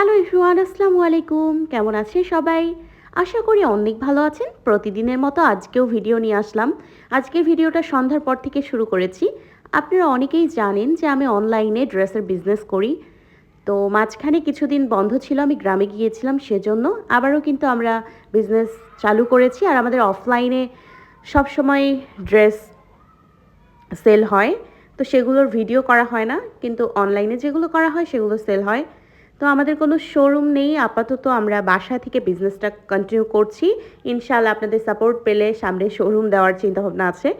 Hello ইফরুয়ান আসসালামু আলাইকুম। কেমন আছেন সবাই? আশা করি অনেক ভালো আছেন। প্রতিদিনের মতো আজকেও ভিডিও নিয়ে আসলাম। আজকে ভিডিওটা সন্ধ্যার পর থেকে শুরু করেছি। আপনারা অনেকেই জানেন যে আমি অনলাইনে ড্রেসের বিজনেস করি। তো মাঝখানে কিছুদিন বন্ধ ছিল, আমি গ্রামে গিয়েছিলাম সেজন্য। আবারও কিন্তু আমরা বিজনেস চালু করেছি আর আমাদের অফলাইনে সবসময় ড্রেস সেল হয়। তো সেগুলোর ভিডিও করা হয় না। কিন্তু অনলাইনে যেগুলো করা হয় সেগুলো সেল হয়। তো আমাদের কোনো শোরুম নেই, আপাতত আমরা বাসা থেকে বিজনেসটা কন্টিনিউ করছি। ইনশাল্লাহ আপনাদের সাপোর্ট পেলে সামনে শোরুম দেওয়ার চিন্তাভাবনা আছে।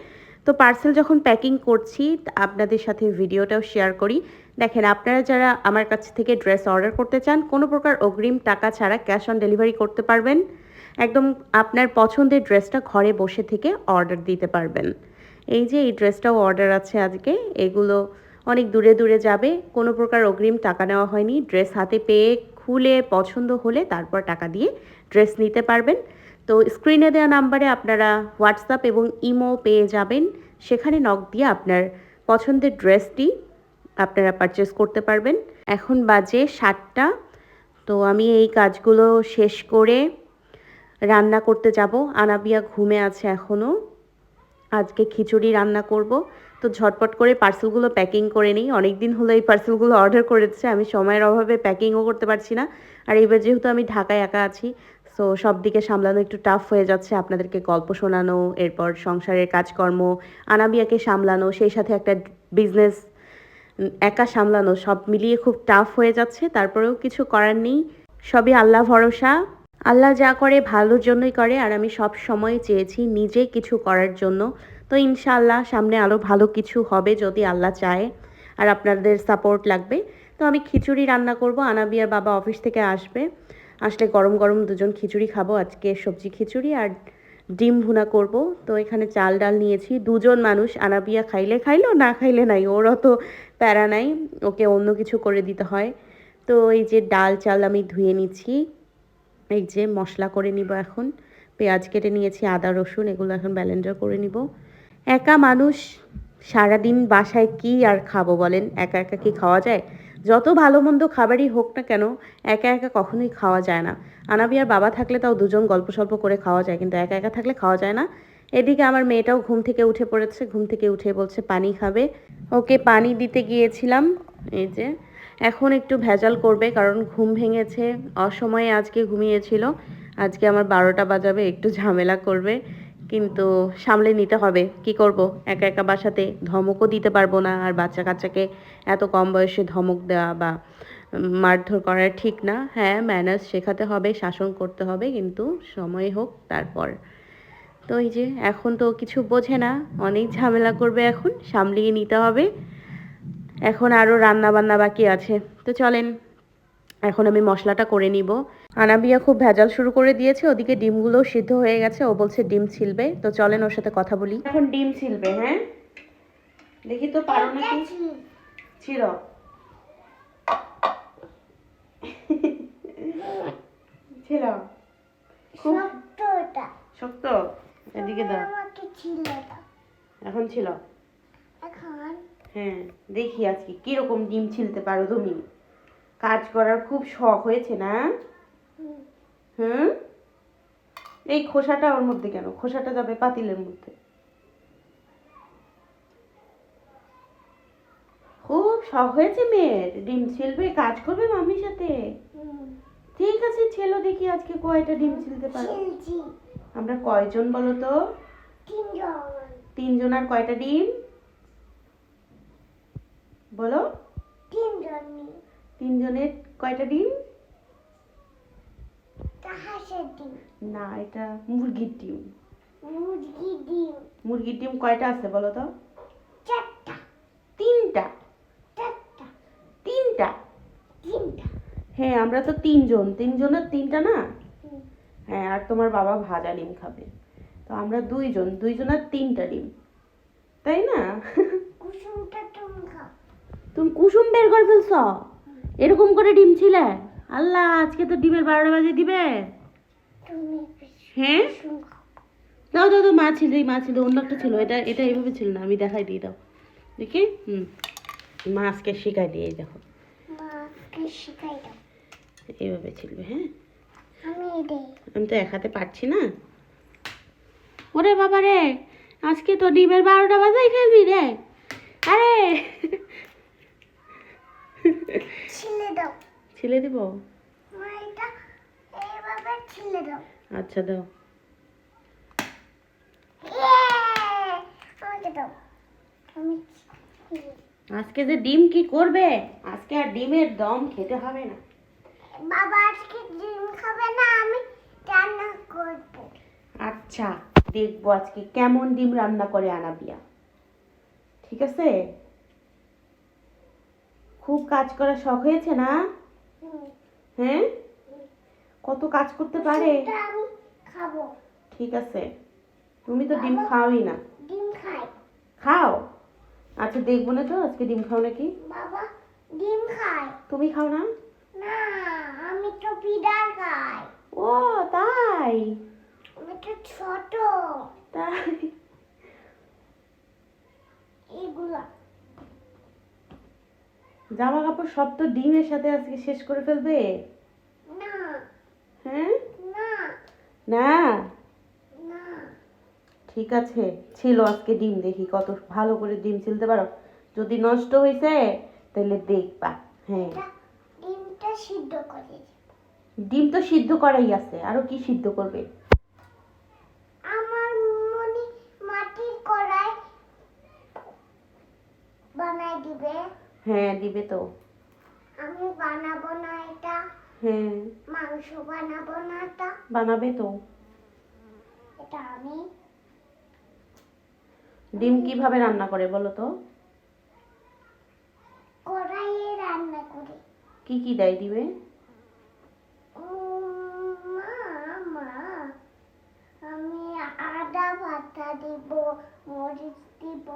তো পার্সেল যখন প্যাকিং করছি, আপনাদের সাথে ভিডিওটাও শেয়ার করি। দেখেন, আপনারা যারা আমার কাছ থেকে ড্রেস অর্ডার করতে চান, কোনো প্রকার অগ্রিম টাকা ছাড়া ক্যাশ অন ডেলিভারি করতে পারবেন। একদম আপনার পছন্দের ড্রেসটা ঘরে বসে থেকে অর্ডার দিতে পারবেন। এই যে, এই ড্রেসটাও অর্ডার আছে আজকে। এগুলো অনেক দূরে দূরে যাবে। কোনো প্রকার অগ্রিম টাকা নেওয়া হয়নি। ড্রেস হাতে পেয়ে খুলে পছন্দ হলে তারপর টাকা দিয়ে ড্রেস নিতে পারবেন। তো স্ক্রিনে দেওয়া নাম্বারে আপনারা হোয়াটসঅ্যাপ এবং ইমো পেয়ে যাবেন। সেখানে নক দিয়ে আপনার পছন্দের ড্রেসটি আপনারা পারচেস করতে পারবেন। এখন বাজে সাতটা। তো আমি এই কাজগুলো শেষ করে রান্না করতে যাব। আনাবিয়া ঘুমে আছে এখনও আজকে খিচুড়ি রান্না করব। তো ঝটপট করে পার্সেলগুলো প্যাকিং করে নিই। অনেক দিন হলো এই পার্সেলগুলো অর্ডার করেছে আমি সময়ের অভাবে প্যাকিংও করতে পারছি না। আর এবার যেহেতু আমি ঢাকায় একা আছি সো সব দিকে সামলানো একটু টাফ হয়ে যাচ্ছে, আপনাদেরকে গল্প শোনানো, এরপর সংসারের কাজকর্ম, আনাবিয়াকে সামলানো, সেই সাথে একটা বিজনেস একা সামলানো, সব মিলিয়ে খুব টাফ হয়ে যাচ্ছে। তারপরেও কিছু করার নেই। সবই আল্লাহ ভরসা। আল্লাহ যা করে ভালোর জন্যই করে, আর আমি সব সময় চেয়েছি নিজে কিছু করার জন্য। তো ইনশাল্লাহ সামনে আরও ভালো কিছু হবে যদি আল্লাহ চায় আর আপনাদের সাপোর্ট লাগবে। তো আমি খিচুড়ি রান্না করব, আনাবিয়ার বাবা অফিস থেকে আসবে। আসলে গরম গরম দুজন খিচুড়ি খাব, আজকে সবজি খিচুড়ি আর ডিম ভুনা করব। তো এখানে চাল ডাল নিয়েছি, দুজন মানুষ, আনাবিয়া খাইলে খাইলো, না খাইলে নাই, ওর অত প্যারা নাই, ওকে অন্য কিছু করে দিতে হয়। তো এই যে ডাল চাল আমি ধুয়ে নিচ্ছি, এই যে মশলা করে নিব এখন, পেঁয়াজ কেটে নিয়েছি, আদা রসুন, এগুলো এখন ব্যালেন্ডার করে নিব। একা মানুষ সারাদিন বাসায় কি আর খাব বলেন? একা একা কি খাওয়া যায়? যত ভালো মন্দ খাবারই হোক না কেন, একা একা কখনোই খাওয়া যায় না। আনাবিয়ার বাবা থাকলে তাও দুজন গল্প সল্প করে খাওয়া যায়, কিন্তু একা একা থাকলে খাওয়া যায় না। এদিকে আমার মেয়েটাও ঘুম থেকে উঠে পড়েছে, ঘুম থেকে উঠে বলছে, পানি খাবে? ওকে পানি দিতে গিয়েছিলাম, এই যে। এখন একটু ভেজাল করবে, কারণ ঘুম ভেঙেছে, অসময়ে আজকে ঘুমিয়েছিল। আজকে আমার বারোটা বাজাবে, একটু ঝামেলা করবে। কিন্তু সামলে নিতে হবে। কি করব? একা একা বাসাতে ধমকও দিতে পারব না আর বাচ্চা কাচ্চাকে এত কম বয়সে ধমক দেওয়া বা মারধর করা ঠিক না। হ্যাঁ ম্যানার্স শেখাতে হবে, শাসন করতে হবে, কিন্তু সময় হোক তারপর। তো এই যে, এখন তো কিছু বোঝে না, অনেক ঝামেলা করবে এখন, সামলিয়ে নিতে হবে। এখন আরও রান্না বান্না বাকি আছে। তো চলেন এখন আমি মশলাটা করে নিব। আনাবিয়া খুব ভেজাল শুরু করে দিয়েছে ওদিকে ডিমগুলোও সিদ্ধ হয়ে গেছে ও বলছে ডিম ছিলবে। তো চলেন ওর সাথে কথা বলি। এখন ডিম ছিলবে হ্যাঁ? দেখি তো পারো নাকি? ছিল। ছিল। শক্ত এদিকে দাও। এখন ছিল? এখন? হ্যাঁ দেখি আজকে কীরকম ডিম ছিলতে পারো তুমি। কাজ করার খুব শখ হয়েছে না? হুম, এই খোসাটা ওর মধ্যে কেন? খোসাটা যাবে পাতিলের মধ্যে। খুব শখ হয়েছে মেয়ের। ডিম ছিলবে কাজ করবে মামির সাথে। ঠিক আছে ছেলো দেখি আজকে কয়টা ডিম ছিলতে পারো। আমরা কয়জন বলো তো? তিনজন। তিনজন আর কয়টা ডিম? বলো। তিনজন তিনজনের কয়টা ডিম? না এটা মুরগির ডিম। মুরগি ডিম। মুরগির ডিম কয়টা আছে বলো তো? চারটা। তিনটা? চারটা। তিনটা? তিনটা। হ্যাঁ আমরা তো তিনজন। তিনজনের তিনটা না? হ্যাঁ আর তোমার বাবা ভাজা ডিম খাবে। তো আমরা দুইজন দুইজনের তিনটা ডিম। তাই না? কুসুমটা তুমি খাও। তুমি কুসুম বের করে ফেলছ? এরকম করে ডিম ছিলে? আল্লাহ আজকে তো ডিমের বারোটা বাজে দিবে। হ্যাঁ? দাও দাও দাও মা ছিল মা ছিল অন্য একটা ছিল। এটা এটা এইভাবে ছিল না আমি দেখাই দিয়ে দাও। দেখি হুম। মা আজকে শিখাই দিয়ে দেখো। এইভাবে ছিলবে হ্যাঁ? আমি আমি তো এক হাতে পারছি না। ওরে বাবা রে আজকে তো ডিমের বারোটা বাজাই ফেলবি রে। আরে ছিলে দাও। ছিলে দিব? এটা এইভাবে ছিলে দাও। আচ্ছা দাও! আমাকে দাও। আমি আজকে যে ডিম কি করবে? আজকে আর ডিমের দম খেতে হবে না। বাবা আজকে ডিম খাবে না আমি রান্না করব। আচ্ছা দেখব আজকে কেমন ডিম রান্না করে আনাবিয়া। ঠিক আছে? খুব কাজ করার শখ হয়েছে না? হ্যাঁ? কত কাজ করতে পারে? ঠিক আছে। তুমি তো ডিম খাওই না। ডিম খাই। খাও? আচ্ছা দেখব না তো আজকে ডিম খাও নাকি? বাবা ডিম খাই। তুমি খাও না? না আমি তো পিডার খাই। ও তাই? আমি তো ছোট। তাই এগুলা জামা কাপড় সব তো ডিমের সাথে আজকে শেষ করে ফেলবে? না। হ্যাঁ? না। ঠিক আছে ছিল আজকে ডিম দেখি কত ভালো করে ডিম ছিলতে পারো। যদি নষ্ট হয়েছে তাহলে দেখবা হ্যাঁ। ডিমটা সিদ্ধ করে ডিম তো সিদ্ধ করাই আছে আরও কি সিদ্ধ করবে? হ্যাঁ দিবে তো। আমি বানাবো না এটা। হ্যাঁ। মাংস বানাবো না এটা। বানাবে তো। এটা আমি। ডিম কীভাবে রান্না করে বলো তো? কড়াইয়ে রান্না করি। কি কি দেয় দিবে? আমি আদা দিব মরিচ দিব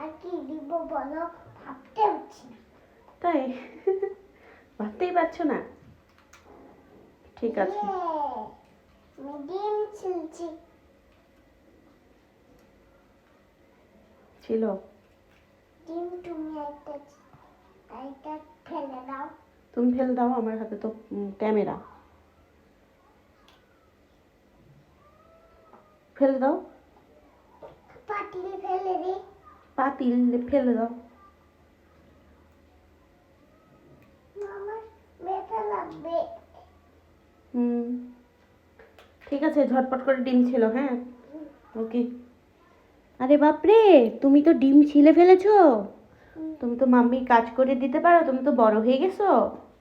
আর কি দিব বলো? ভাবতে না তাই? ভাবতেই পারছ না? ঠিক আছে। ডিম ছিলছি ছিল। ডিম তুমি একটা একটা ফেলে দাও তুমি ফেলে দাও আমার হাতে তো ক্যামেরা। ফেলে দাও। পাতিলে ফেলে দি। পাতিল ফেলে দাও আমার ব্যথা লাগবে হুম ঠিক আছে ঝটপট করে ডিম ছিল হ্যাঁ? ওকে। আরে বাপরে তুমি তো ডিম ছিলে ফেলেছো। তুমি তো মাম্মি কাজ করে দিতে পারো তুমি তো বড় হয়ে গেছো।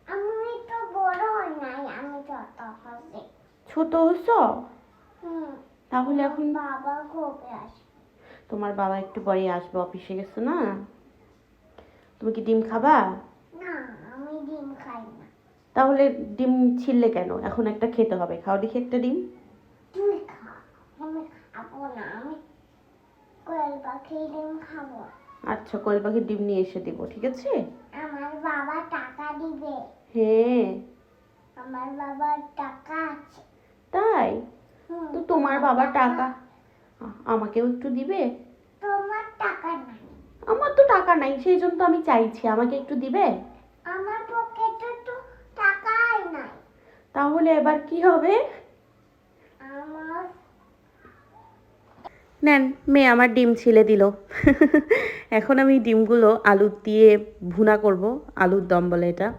আমি তো বড় হই নাই আমি ছোট হচ্ছি ছোট হুম। তাহলে এখন বাবা কবে আসবে তোমার বাবা একটু পরে আসবে অফিসে গেছে না? তুমি কি ডিম খাবা? না আমি ডিম খাই না। তাহলে ডিম ছিললে কেন? এখন একটা খেতে হবে। খাও দেখি একটা ডিম? আমি না আমি কোয়েল পাখির ডিম খাব। আচ্ছা কোয়েল পাখির ডিম নিয়ে এসে দিব ঠিক আছে? আমার বাবা টাকা দিবে। হ্যাঁ। আমার বাবার টাকা আছে। তাই? তো তোমার বাবা টাকা? আমাকেও একটু দিবে? তোমার টাকা নাই। আমার তো টাকা নাই সেই জন্য তো আমি চাইছি আমাকে একটু দিবে? আমার পকেটে তো টাকাই নাই। তাহলে এবার কি হবে আমার নেন, মেয়ে আমার ডিম ছিলে দিল। এখন আমি ডিমগুলো আলু দিয়ে ভুনা করব, আলুর দম বলে এটা।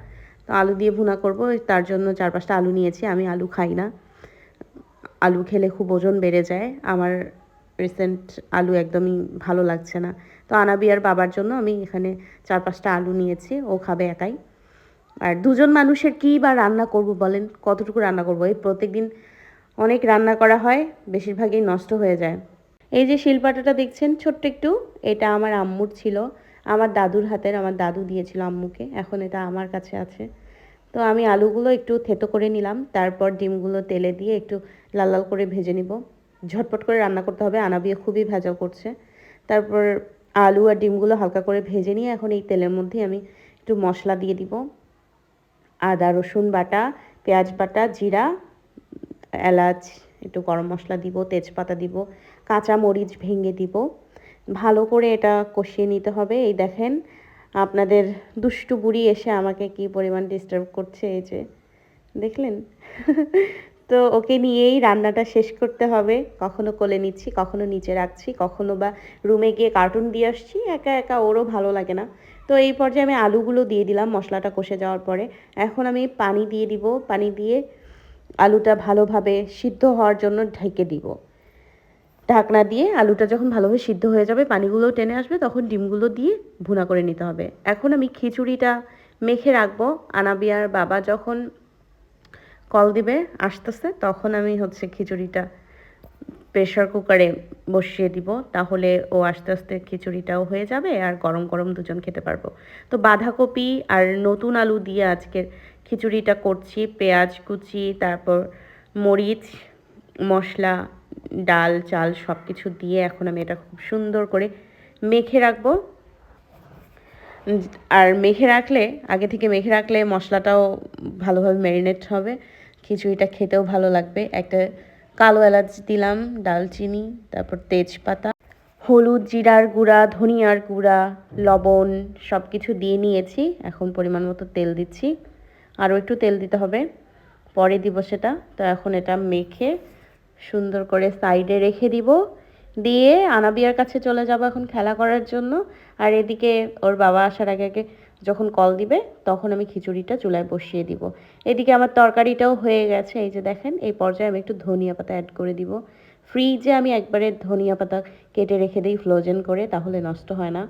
তো আলু দিয়ে ভুনা করব, তার জন্য চার পাঁচটা আলু নিয়েছি, আমি আলু খাই না। আলু খেলে খুব ওজন বেড়ে যায়, আমার রিসেন্ট আলু একদমই ভালো লাগছে না। তো আনাবিয়ার বাবার জন্য আমি এখানে চার পাঁচটা আলু নিয়েছি, ও খাবে একাই। আর দুজন মানুষের কী বা রান্না করব বলেন, কতটুকু রান্না করব? এই প্রত্যেকদিন অনেক রান্না করা হয়, বেশিরভাগই নষ্ট হয়ে যায়। এই যে শিলপাটাটা দেখছেন, ছোট্ট একটু, এটা আমার আম্মুর ছিল। আমার দাদুর হাতের, আমার দাদু দিয়েছিল আম্মুকে, এখন এটা আমার কাছে আছে। তো আমি আলুগুলো একটু থেতো করে নিলাম, তারপর ডিমগুলো তেলে দিয়ে একটু লাল লাল করে ভেজে নিব। ঝটপট করে রান্না করতে হবে, আনাবিয়ে খুবই ভেজা করছে। তারপর আলু আর ডিমগুলো হালকা করে ভেজে নিয়ে এখন এই তেলের মধ্যে আমি একটু মশলা দিয়ে দিব। আদা, রসুন বাটা, পেঁয়াজ বাটা, জিরা, এলাচ, একটু গরম মশলা দিব, তেজপাতা দিব কাঁচা মরিচ ভেঙে দিব। ভালো করে এটা কষিয়ে নিতে হবে। এই দেখেন, আপনাদের দুষ্টু বুড়ি এসে আমাকে কি পরিমাণ ডিস্টার্ব করছে এই যে, দেখলেন? তো ওকে নিয়েই রান্নাটা শেষ করতে হবে। কখনো কোলে নিচ্ছি, কখনো নিচে রাখছি, কখনো বা রুমে গিয়ে কার্টুন দিয়ে আসছি, একা একা ওরও ভালো লাগে না। তো এই পর্যায়ে আমি আলুগুলো দিয়ে দিলাম মশলাটা কষে যাওয়ার পরে। এখন আমি পানি দিয়ে দিব, পানি দিয়ে আলুটা ভালোভাবে সিদ্ধ হওয়ার জন্য ঢেকে দিব। ঢাকনা দিয়ে আলুটা যখন ভালোভাবে সিদ্ধ হয়ে যাবে পানিগুলো টেনে আসবে, তখন ডিমগুলো দিয়ে ভুনা করে নিতে হবে। এখন আমি খিচুড়িটা মেখে রাখব। আনাবিয়ার বাবা যখন কল দিবে, আসতেছে, তখন আমি হচ্ছে খিচুড়িটা প্রেশার কুকারে বসিয়ে দিব। তাহলে ও আস্তে আস্তে খিচুড়িটাও হয়ে যাবে আর গরম গরম দুজন খেতে পারব। তো বাঁধাকপি আর নতুন আলু দিয়ে আজকের খিচুড়িটা করছি। পেঁয়াজ কুচি, তারপর মরিচ, মশলা ডাল, চাল সব কিছু দিয়ে এখন আমি এটা খুব সুন্দর করে মেখে রাখব। আর মেখে রাখলে, আগে থেকে মেখে রাখলে মশলাটাও ভালোভাবে ম্যারিনেট হবে। খিচুড়িটা খেতেও ভালো লাগবে। একটা কালো এলাচ দিলাম, ডালচিনি, তারপর তেজপাতা, হলুদ জিরার গুঁড়া, ধনিয়ার গুঁড়া, লবণ সব কিছু দিয়ে নিয়েছি। এখন পরিমাণ মতো তেল দিচ্ছি। আরও একটু তেল দিতে হবে। পরে দিব সেটা। তো এখন এটা মেখে সুন্দর করে সাইডে রেখে দিব। দিয়ে আনাবিয়ার কাছে চলে যাব এখন খেলা করার জন্য। আর এদিকে ওর বাবা আসার আগে আগে যখন কল দিবে, তখন আমি খিচুড়িটা চুলায় বসিয়ে দিব। এদিকে আমার তরকারিটাও হয়ে গেছে, এই যে দেখেন, এই পর্যায়ে আমি একটু ধনিয়া পাতা অ্যাড করে দিব। ফ্রিজে আমি একবারে ধনিয়া পাতা কেটে রেখে দিই ফ্লোজেন করে, তাহলে নষ্ট হয় না।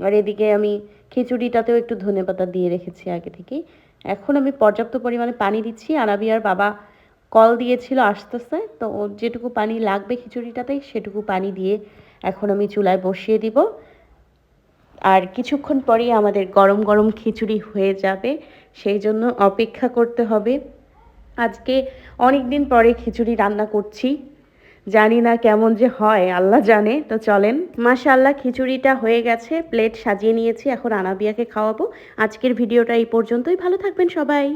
আর এদিকে আমি খিচুড়িটাতেও একটু ধনে পাতা দিয়ে রেখেছি আগে থেকেই। এখন আমি পর্যাপ্ত পরিমাণে পানি দিচ্ছি। আনাবিয়ার বাবা কল দিয়েছিল আস্তে আস্তে তো যেটুকু পানি লাগবে খিচুড়িটাতে সেটুকু পানি দিয়ে এখন আমি চুলায় বসিয়ে দিব। আর কিছুক্ষণ পরেই আমাদের গরম গরম খিচুড়ি হয়ে যাবে, সেই জন্য অপেক্ষা করতে হবে। আজকে অনেক দিন পরে খিচুড়ি রান্না করছি, জানি না কেমন যে হয়, আল্লাহ জানে, তো চলেন। মাশাআল্লাহ, খিচুড়িটা হয়ে গেছে, প্লেট সাজিয়ে নিয়েছি, এখন আনাবিয়াকে খাওয়াবো। আজকের ভিডিওটা এই পর্যন্তই, ভালো থাকবেন সবাই।